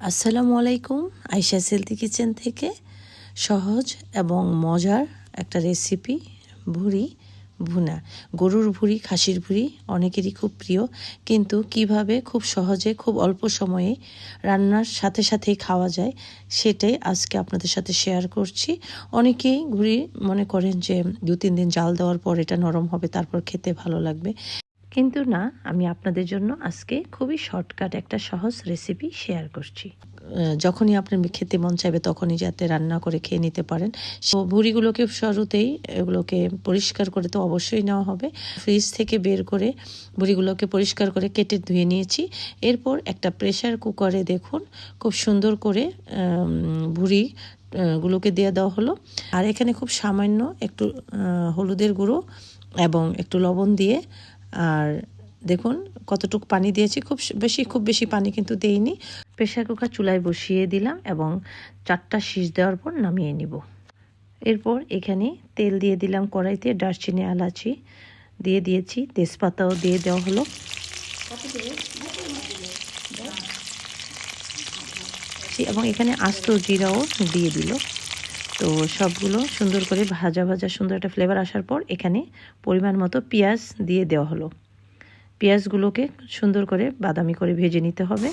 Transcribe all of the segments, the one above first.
আসসালামু আলাইকুম, আয়শা সেলতি কিচেন থেকে। সহজ এবং মজার একটা রেসিপি ভুড়ি ভুনা। গরুর ভুড়ি খাসির ভুড়ি অনেকেরই খুব প্রিয়, কিন্তু কীভাবে খুব সহজে, খুব অল্প সময়ে রান্নার সাথে সাথেই খাওয়া যায়, সেটাই আজকে আপনাদের সাথে শেয়ার করছি। অনেকেই ভুড়ি মনে করেন যে দু তিন দিন জাল দেওয়ার পর এটা নরম হবে, তারপর খেতে ভালো লাগবে। কিন্তু না, আমি আপনাদের জন্য আজকে খুবই শর্টকাট একটা সহজ রেসিপি শেয়ার করছি। যখনই আপনার খেতে মন চাইবে তখনই যাতে রান্না করে খেয়ে নিতে পারেন। তো ভুড়িগুলোকে শুরুতেই এগুলোকে পরিষ্কার করে তো অবশ্যই নেওয়া হবে। ফ্রিজ থেকে বের করে ভুড়িগুলোকে পরিষ্কার করে কেটে ধুয়ে নিয়েছি। এরপর একটা প্রেশার কুকারে দেখুন, খুব সুন্দর করে ভুড়ি গুলোকে দিয়ে দেওয়া হলো। আর এখানে খুব সামান্য একটু হলুদের গুঁড়ো এবং একটু লবণ দিয়ে আর দেখুন, কতটুকু পানি দিয়েছি, খুব বেশি খুব বেশি পানি কিন্তু দেইনি। প্রেশার কুকার চুলায় বসিয়ে দিলাম এবং চারটা শীষ দেওয়ার পর নামিয়ে নিব। এরপর এখানে তেল দিয়ে দিলাম কড়াইতে দারচিনি, এলাচি দিয়ে দিয়েছি, তেজপাতাও দিয়ে দেওয়া হলো। এবং এখানে আস্ত জিরাও দিয়ে দিল। তো সবগুলো সুন্দর করে ভাজা ভাজা সুন্দর একটা ফ্লেভার আসার পর এখানে পরিমাণ মতো পেঁয়াজ দিয়ে দেওয়া হলো। পেঁয়াজগুলোকে সুন্দর করে বাদামি করে ভেজে নিতে হবে।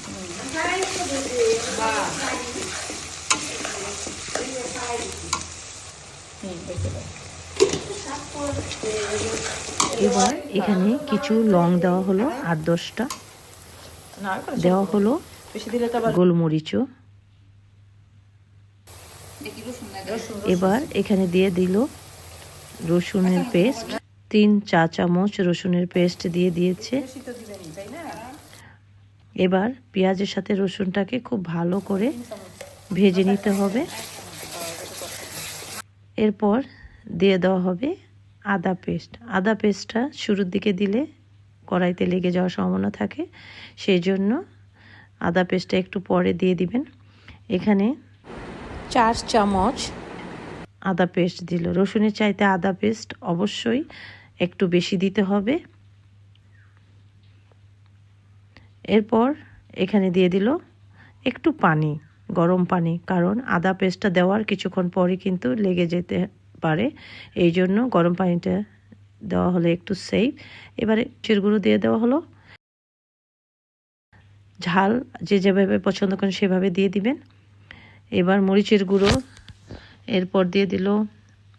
এবার এখানে কিছু লং দেওয়া হলো আট দশটা। দেওয়া হলো গোলমরিচও। এবার এখানে দিয়ে দিল রসুনের পেস্ট। তিন চা চামচ রসুনের পেস্ট দিয়ে দিয়েছে। এবার পেঁয়াজের সাথে রসুনটাকে খুব ভালো করে ভেজে নিতে হবে। এরপর দিয়ে দেওয়া হবে আদা পেস্ট। আদা পেস্টটা শুরুর দিকে দিলে কড়াইতে লেগে যাওয়ার সম্ভাবনা থাকে সেই জন্য আদা পেস্টটা একটু পরে দিয়ে দিবেন। এখানে চার চামচ। আদা পেস্ট দিল। রসুনের চাইতে আদা পেস্ট অবশ্যই একটু বেশি দিতে হবে। এরপর এখানে দিয়ে দিল একটু পানি, গরম পানি, কারণ আদা পেস্টটা দেওয়ার কিছুক্ষণ পরে কিন্তু লেগে যেতে পারে। এই জন্য গরম পানিটা দেওয়া হলো একটু সেফ এবারে চিরগুলো দিয়ে দেওয়া হলো। ঝাল যে যেভাবে পছন্দ করেন সেভাবে দিয়ে দিবেন। এবার মরিচের গুঁড়ো, এরপর দিয়ে দিল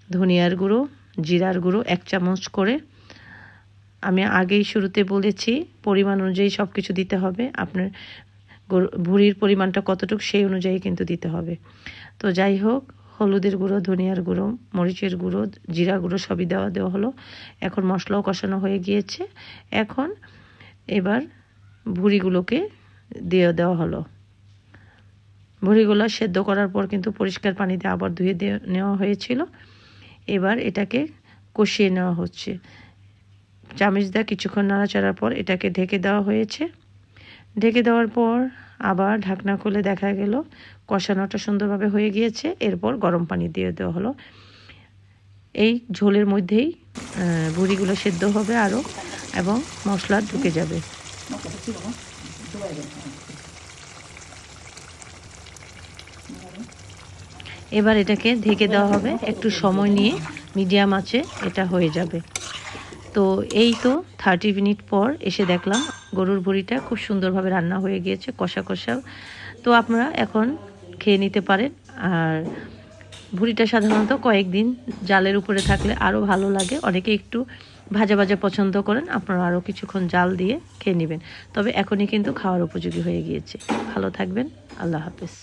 ধনিয়ার গুঁড়ো, জিরার গুঁড়ো, এক চামচ করে। আমি আগেই শুরুতে বলেছি, পরিমাণ অনুযায়ী সব কিছু দিতে হবে। আপনার ভুড়ির পরিমাণটা কতটুকু সেই অনুযায়ী কিন্তু দিতে হবে। তো যাই হোক, হলুদের গুঁড়ো, ধনিয়ার গুঁড়ো, মরিচের গুঁড়ো, জিরা গুঁড়ো সবই দেওয়া দেওয়া হলো। এখন মশলাও কষানো হয়ে গিয়েছে। এখন এবার ভুড়িগুলোকে দিয়ে দেওয়া হলো। ভুড়িগুলো সেদ্ধ করার পর কিন্তু পরিষ্কার পানিতে আবার ধুয়ে নেওয়া হয়েছিল। এবার এটাকে কষিয়ে নেওয়া হচ্ছে। চামচ দেওয়া কিছুক্ষণ নাড়াচাড়ার পর এটাকে ঢেকে দেওয়া হয়েছে। ঢেকে দেওয়ার পর আবার ঢাকনা খুলে দেখা গেল, কষানোটা সুন্দরভাবে হয়ে গিয়েছে। এরপর গরম পানি দিয়ে দেওয়া হলো। এই ঝোলের মধ্যেই বুড়িগুলো সেদ্ধ হবে আরও এবং মশলা ঢুকে যাবে। এবার এটাকে ঢেকে দেওয়া হবে। একটু সময় নিয়ে মিডিয়াম আছে এটা হয়ে যাবে। তো এই তো থার্টি মিনিট পর এসে দেখলাম গরুর ভুড়িটা খুব সুন্দরভাবে রান্না হয়ে গিয়েছে, কষা কষা তো আপনারা এখন খেয়ে নিতে পারেন। আর ভুড়িটা সাধারণত কয়েকদিন জালের উপরে থাকলে আরও ভালো লাগে। অনেকে একটু ভাজা ভাজা পছন্দ করেন, আপনারা আরও কিছুক্ষণ জাল দিয়ে খেয়ে নেবেন। তবে এখনই কিন্তু খাওয়ার উপযোগী হয়ে গিয়েছে। ভালো থাকবেন, আল্লাহ হাফেজ।